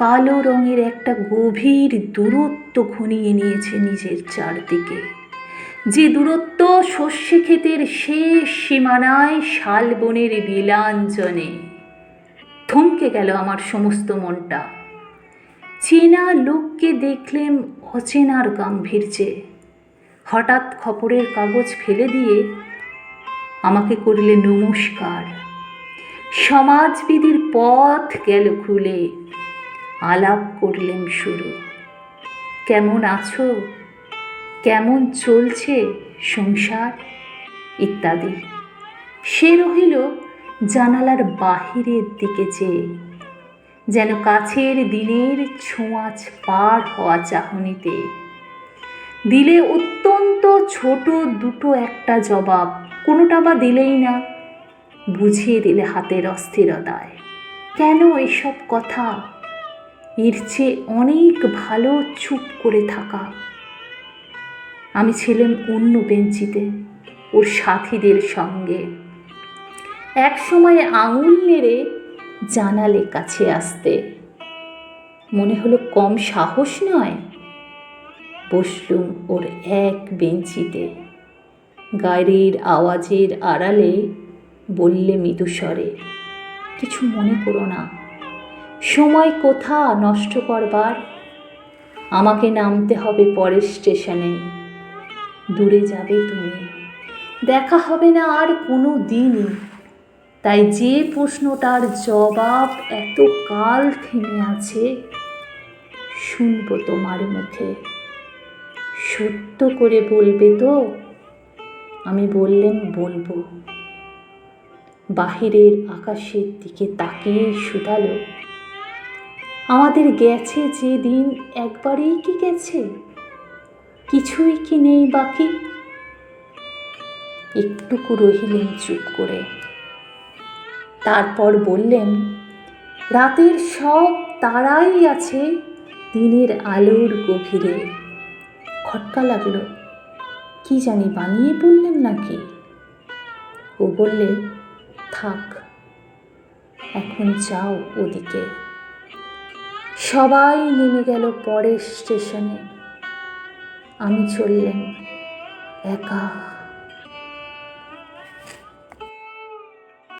কালো রঙের একটা গভীর দূরত্ব ঘনিয়ে নিয়েছে নিজের চারদিকে। যে দূরত্ব শস্যে ক্ষেতের শেষ সীমানায় শালবনের বিলাঞ্জনে। থমকে গেল আমার সমস্ত মনটা। চেনা লোককে দেখলেম অচেনার গাম্ভীর্যে। হঠাৎ খবরের কাগজ ফেলে দিয়ে আমাকে করলে নমস্কার। সমাজবিধির পথ গেল খুলে। আলাপ করলেন শুরু। কেমন আছো? কেমন চলছে সংসার? ইত্যাদি। সে রহিল জানালার বাহিরের দিকে চেয়ে যেন কাছের দিনের ছোঁয়াচ পার হওয়া চাহনিতে। দিলে অত্যন্ত ছোট দুটো একটা জবাব, কোনোটা বা দিলেই না। বুঝিয়ে দিলে হাতের অস্থিরতায়। কেন এসব কথা? এর চেয়ে অনেক ভালো চুপ করে থাকা। আমি ছিলাম অন্য বেঞ্চিতে, ওর সাথীদের সঙ্গে। এক সময় আঙুল নেড়ে জানালে কাছে আসতে। মনে হলো কম সাহস নয়। বসলুম ওর এক বেঞ্চিতে। গাড়ির আওয়াজের আড়ালে বললে মৃদুস্বরে, কিছু মনে করো না। সময় কোথা নষ্ট করবার? আমাকে নামতে হবে পরের স্টেশনে। দূরে যাবে তুমি। দেখা হবে না আর কোনো দিনই। তাই যে প্রশ্নটার জবাব এত কাল থেমে আছে, শুনব তোমার মুখে। সত্য করে বলবে তো? আমি বললেন, বলব। বাহিরের আকাশের দিকে তাকিয়ে শুধালো। আমাদের গেছে যে দিন একবারেই কি গেছে? কিছুই কি নেই বাকি? একটুকু রহিলেন চুপ করে। তারপর বললেন, রাতের সব তারাই আছে দিনের আলোর গভীরে। খটকা লাগল। কি জানি বানিয়ে বললেন নাকি? ও বললে, থাক, এখন যাও ওদিকে। সবাই নেমে গেল পরের স্টেশনে। আমি চললেন একা।